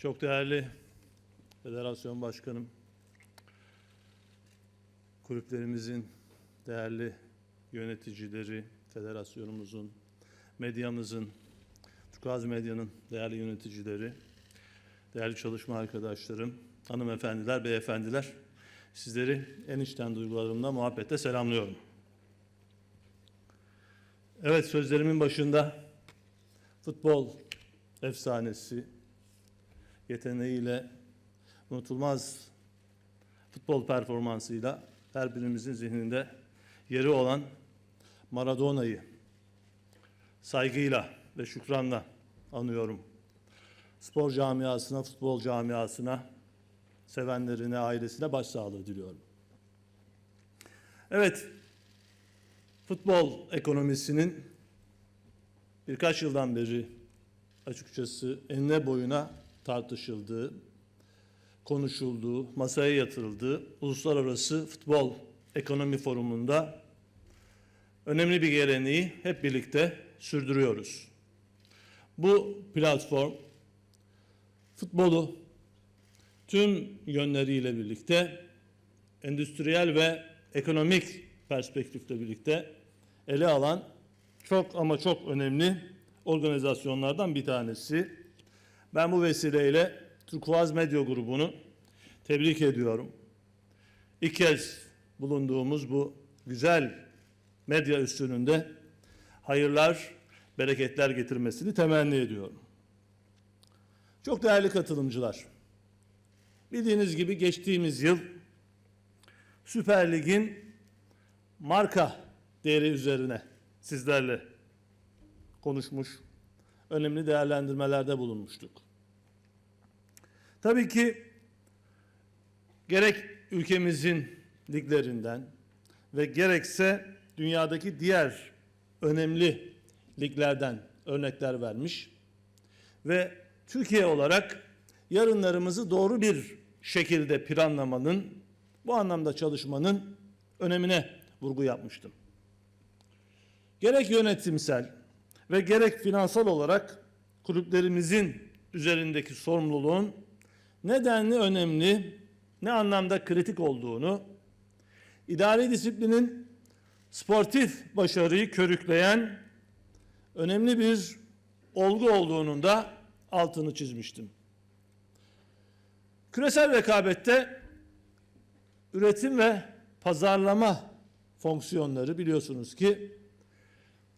Çok değerli Federasyon Başkanım, kulüplerimizin değerli yöneticileri, federasyonumuzun, medyamızın, Turkuaz Medya'nın değerli yöneticileri, değerli çalışma arkadaşlarım, hanımefendiler, beyefendiler, sizleri en içten duygularımla muhabbetle selamlıyorum. Evet sözlerimin başında futbol efsanesi, yeteneğiyle, unutulmaz futbol performansıyla her birimizin zihninde yeri olan Maradona'yı saygıyla ve şükranla anıyorum. Spor camiasına, futbol camiasına, sevenlerine, ailesine başsağlığı diliyorum. Evet, futbol ekonomisinin birkaç yıldan beri açıkçası enine boyuna tartışıldığı, konuşulduğu, masaya yatırıldığı Uluslararası Futbol Ekonomi Forumu'nda önemli bir geleneği hep birlikte sürdürüyoruz. Bu platform futbolu tüm yönleriyle birlikte endüstriyel ve ekonomik perspektifle birlikte ele alan çok ama çok önemli organizasyonlardan bir tanesi. Ben bu vesileyle Turkuaz Medya Grubu'nu tebrik ediyorum. İlk kez bulunduğumuz bu güzel medya üstününde hayırlar, bereketler getirmesini temenni ediyorum. Çok değerli katılımcılar, bildiğiniz gibi geçtiğimiz yıl Süper Lig'in marka değeri üzerine sizlerle konuşmuş, önemli değerlendirmelerde bulunmuştuk. Tabii ki gerek ülkemizin liglerinden ve gerekse dünyadaki diğer önemli liglerden örnekler vermiş ve Türkiye olarak yarınlarımızı doğru bir şekilde planlamanın, bu anlamda çalışmanın önemine vurgu yapmıştım. Gerek yönetimsel ve gerek finansal olarak kulüplerimizin üzerindeki sorumluluğun nedenli önemli, ne anlamda kritik olduğunu, idari disiplinin sportif başarıyı körükleyen önemli bir olgu olduğunun da altını çizmiştim. Küresel rekabette üretim ve pazarlama fonksiyonları biliyorsunuz ki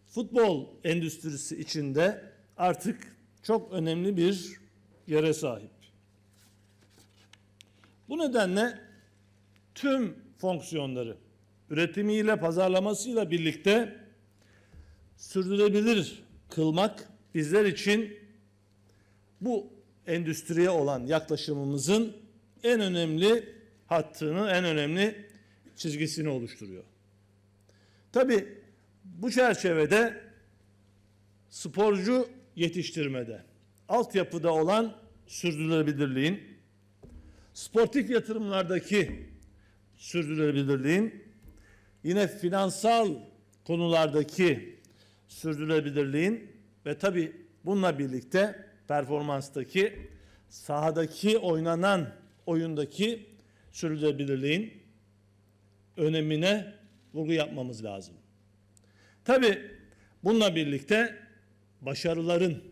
futbol endüstrisi içinde artık çok önemli bir yere sahip. Bu nedenle tüm fonksiyonları üretimiyle pazarlamasıyla birlikte sürdürülebilir kılmak bizler için bu endüstriye olan yaklaşımımızın en önemli hattını, en önemli çizgisini oluşturuyor. Tabi bu çerçevede sporcu yetiştirmede, altyapıda olan sürdürülebilirliğin, sportif yatırımlardaki sürdürülebilirliğin, yine finansal konulardaki sürdürülebilirliğin ve tabi bununla birlikte performanstaki sahadaki oynanan oyundaki sürdürülebilirliğin önemine vurgu yapmamız lazım. Tabi bununla birlikte başarıların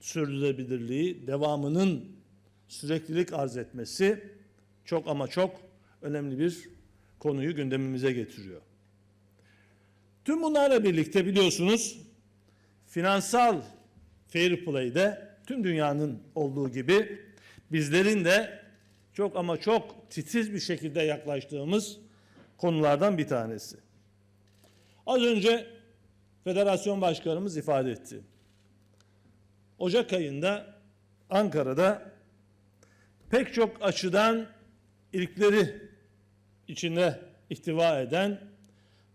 sürdürülebilirliği, devamının süreklilik arz etmesi çok ama çok önemli bir konuyu gündemimize getiriyor. Tüm bunlarla birlikte biliyorsunuz finansal fair play'de tüm dünyanın olduğu gibi bizlerin de çok ama çok titiz bir şekilde yaklaştığımız konulardan bir tanesi. Az önce federasyon başkanımız ifade etti. Ocak ayında Ankara'da pek çok açıdan ilkleri içinde ihtiva eden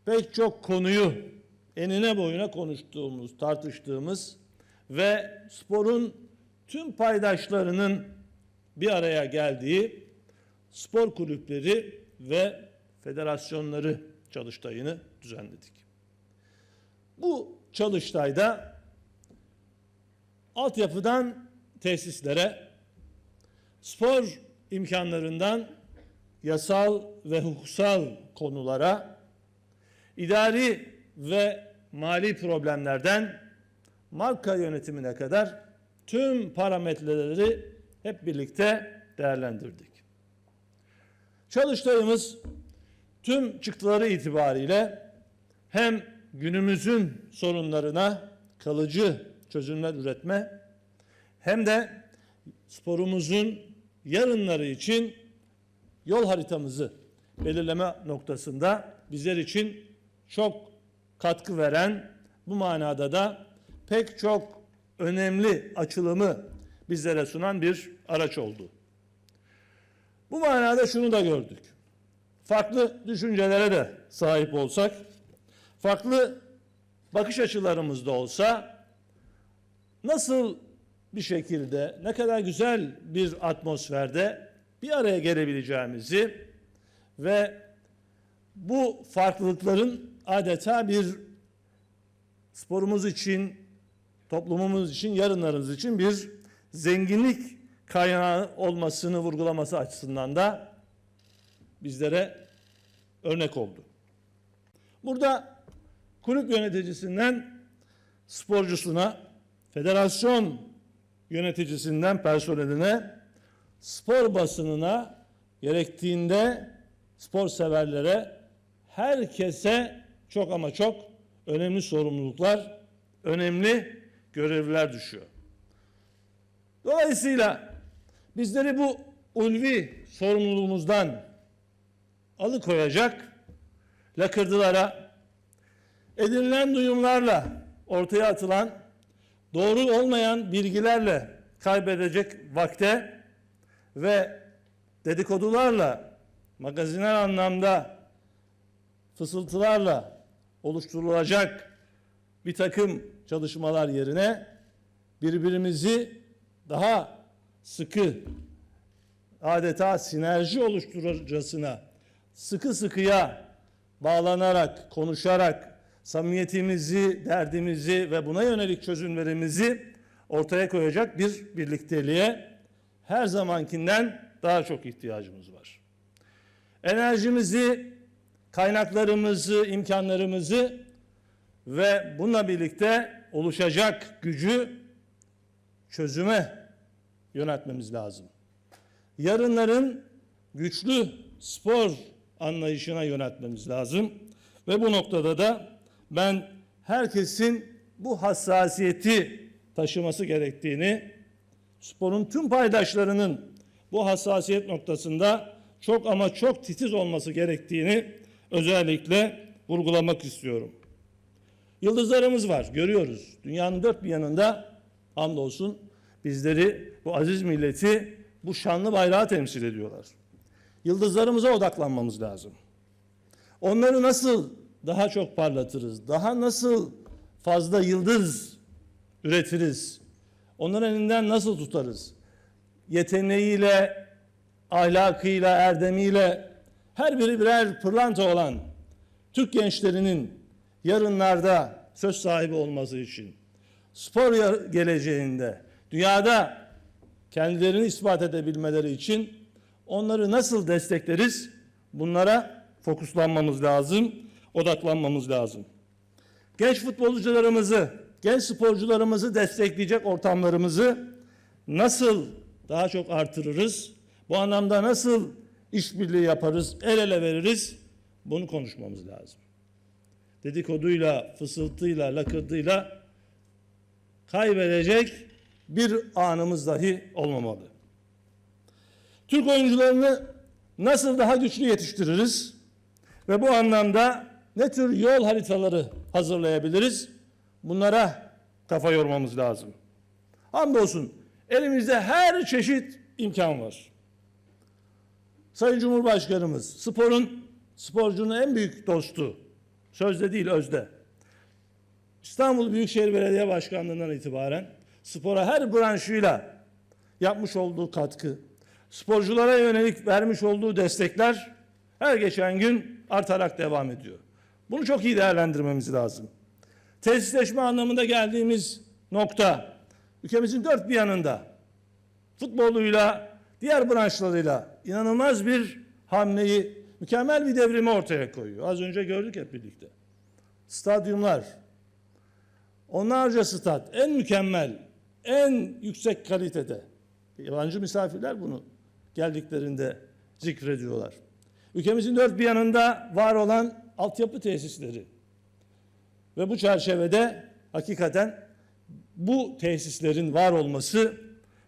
pek çok konuyu enine boyuna konuştuğumuz, tartıştığımız ve sporun tüm paydaşlarının bir araya geldiği spor kulüpleri ve federasyonları çalıştayını düzenledik. Bu çalıştayda altyapıdan tesislere, spor imkanlarından yasal ve hukuksal konulara, idari ve mali problemlerden marka yönetimine kadar tüm parametreleri hep birlikte değerlendirdik. Çalıştayımız tüm çıktıları itibariyle hem günümüzün sorunlarına kalıcı çözümler üretme hem de sporumuzun yarınları için yol haritamızı belirleme noktasında bizler için çok katkı veren bu manada da pek çok önemli açılımı bizlere sunan bir araç oldu. Bu manada şunu da gördük. Farklı düşüncelere de sahip olsak, farklı bakış açılarımız da olsa nasıl bir şekilde ne kadar güzel bir atmosferde bir araya gelebileceğimizi ve bu farklılıkların adeta bir sporumuz için, toplumumuz için, yarınlarımız için bir zenginlik kaynağı olmasını vurgulaması açısından da bizlere örnek oldu. Burada kulüp yöneticisinden sporcusuna, federasyon yöneticisinden personeline, spor basınına, gerektiğinde spor severlere, herkese çok ama çok önemli sorumluluklar, önemli görevler düşüyor. Dolayısıyla bizleri bu ulvi sorumluluğumuzdan alıkoyacak lakırdılara, edinilen duyumlarla ortaya atılan doğru olmayan bilgilerle kaybedecek vakte ve dedikodularla, magazinel anlamda fısıltılarla oluşturulacak bir takım çalışmalar yerine birbirimizi daha sıkı adeta sinerji oluşturacasına sıkı sıkıya bağlanarak, konuşarak samimiyetimizi, derdimizi ve buna yönelik çözümlerimizi ortaya koyacak bir birlikteliğe her zamankinden daha çok ihtiyacımız var. Enerjimizi, kaynaklarımızı, imkanlarımızı ve bununla birlikte oluşacak gücü çözüme yönetmemiz lazım. Yarınların güçlü spor anlayışına yönetmemiz lazım. Ve bu noktada da ben herkesin bu hassasiyeti taşıması gerektiğini, sporun tüm paydaşlarının bu hassasiyet noktasında çok ama çok titiz olması gerektiğini özellikle vurgulamak istiyorum. Yıldızlarımız var, görüyoruz. Dünyanın dört bir yanında hamdolsun bizleri, bu aziz milleti bu şanlı bayrağı temsil ediyorlar. Yıldızlarımıza odaklanmamız lazım. Onları nasıl daha çok parlatırız? Daha nasıl fazla yıldız üretiriz? Onların elinden nasıl tutarız? Yeteneğiyle, ahlakıyla, erdemiyle her biri birer pırlanta olan Türk gençlerinin yarınlarda söz sahibi olması için spor geleceğinde dünyada kendilerini ispat edebilmeleri için onları nasıl destekleriz? Bunlara fokuslanmamız lazım, odaklanmamız lazım. Genç futbolcularımızı, genç sporcularımızı destekleyecek ortamlarımızı nasıl daha çok artırırız? Bu anlamda nasıl işbirliği yaparız, el ele veririz? Bunu konuşmamız lazım. Dedikoduyla, fısıltıyla, lakırdıyla kaybedecek bir anımız dahi olmamalı. Türk oyuncularını nasıl daha güçlü yetiştiririz ve bu anlamda ne tür yol haritaları hazırlayabiliriz? Bunlara kafa yormamız lazım. Hamdolsun elimizde her çeşit imkan var. Sayın Cumhurbaşkanımız sporun, sporcunun en büyük dostu. Sözde değil özde. İstanbul Büyükşehir Belediye Başkanlığı'ndan itibaren spora her branşıyla yapmış olduğu katkı, sporculara yönelik vermiş olduğu destekler her geçen gün artarak devam ediyor. Bunu çok iyi değerlendirmemiz lazım. Tesisleşme anlamında geldiğimiz nokta ülkemizin dört bir yanında futboluyla, diğer branşlarıyla inanılmaz bir hamleyi, mükemmel bir devrimi ortaya koyuyor. Az önce gördük hep birlikte. Stadyumlar, onlarca stat, en mükemmel, en yüksek kalitede. Yabancı misafirler bunu geldiklerinde zikrediyorlar. Ülkemizin dört bir yanında var olan altyapı tesisleri ve bu çerçevede hakikaten bu tesislerin var olması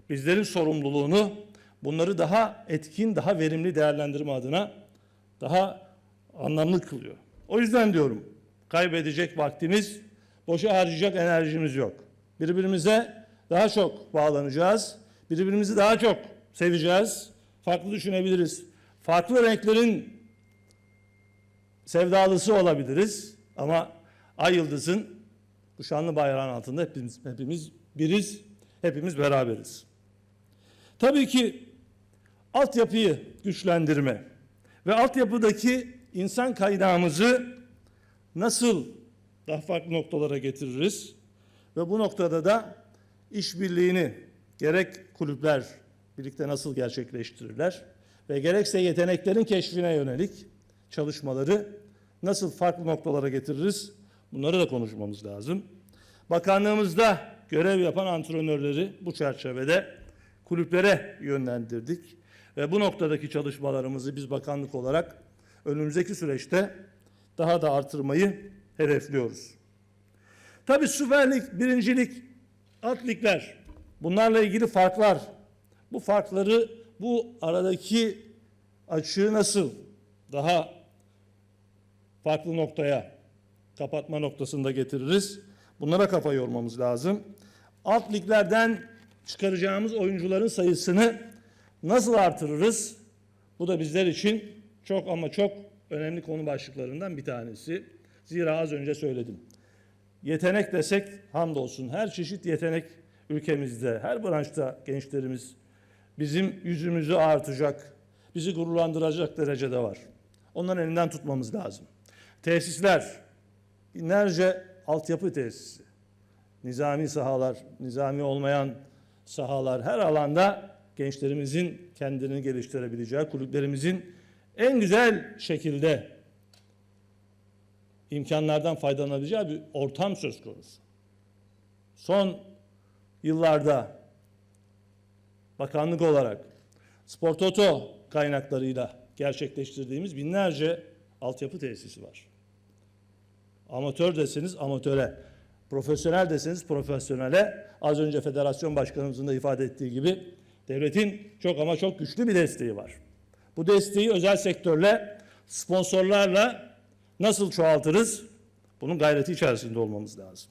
bizlerin sorumluluğunu bunları daha etkin, daha verimli değerlendirme adına daha anlamlı kılıyor. O yüzden diyorum kaybedecek vaktimiz, boşa harcayacak enerjimiz yok. Birbirimize daha çok bağlanacağız. Birbirimizi daha çok seveceğiz. Farklı düşünebiliriz. Farklı renklerin sevdalısı olabiliriz. Ama Ay Yıldız'ın bu şanlı bayrağın altında hepimiz, hepimiz biriz, hepimiz beraberiz. Tabii ki altyapıyı güçlendirme ve altyapıdaki insan kaynağımızı nasıl daha farklı noktalara getiririz ve bu noktada da işbirliğini gerek kulüpler birlikte nasıl gerçekleştirirler ve gerekse yeteneklerin keşfine yönelik çalışmaları nasıl farklı noktalara getiririz bunları da konuşmamız lazım. Bakanlığımızda görev yapan antrenörleri bu çerçevede kulüplere yönlendirdik ve bu noktadaki çalışmalarımızı biz bakanlık olarak önümüzdeki süreçte daha da artırmayı hedefliyoruz. Tabii Süper Lig, birincilik, alt bunlarla ilgili farklar. Bu farkları bu aradaki açığı nasıl daha farklı noktaya kapatma noktasında getiririz. Bunlara kafa yormamız lazım. Alt liglerden çıkaracağımız oyuncuların sayısını nasıl artırırız? Bu da bizler için çok ama çok önemli konu başlıklarından bir tanesi. Zira az önce söyledim. Yetenek desek hamdolsun her çeşit yetenek ülkemizde, her branşta gençlerimiz bizim yüzümüzü artacak, bizi gururlandıracak derecede var. Onların elinden tutmamız lazım. Tesisler, binlerce altyapı tesisi, nizami sahalar, nizami olmayan sahalar her alanda gençlerimizin kendini geliştirebileceği, kulüplerimizin en güzel şekilde imkanlardan faydalanabileceği bir ortam söz konusu. Son yıllarda bakanlık olarak Spor Toto kaynaklarıyla gerçekleştirdiğimiz binlerce altyapı tesisi var. Amatör deseniz amatöre, profesyonel deseniz profesyonele, az önce federasyon başkanımızın da ifade ettiği gibi devletin çok ama çok güçlü bir desteği var. Bu desteği özel sektörle, sponsorlarla nasıl çoğaltırız? Bunun gayreti içerisinde olmamız lazım.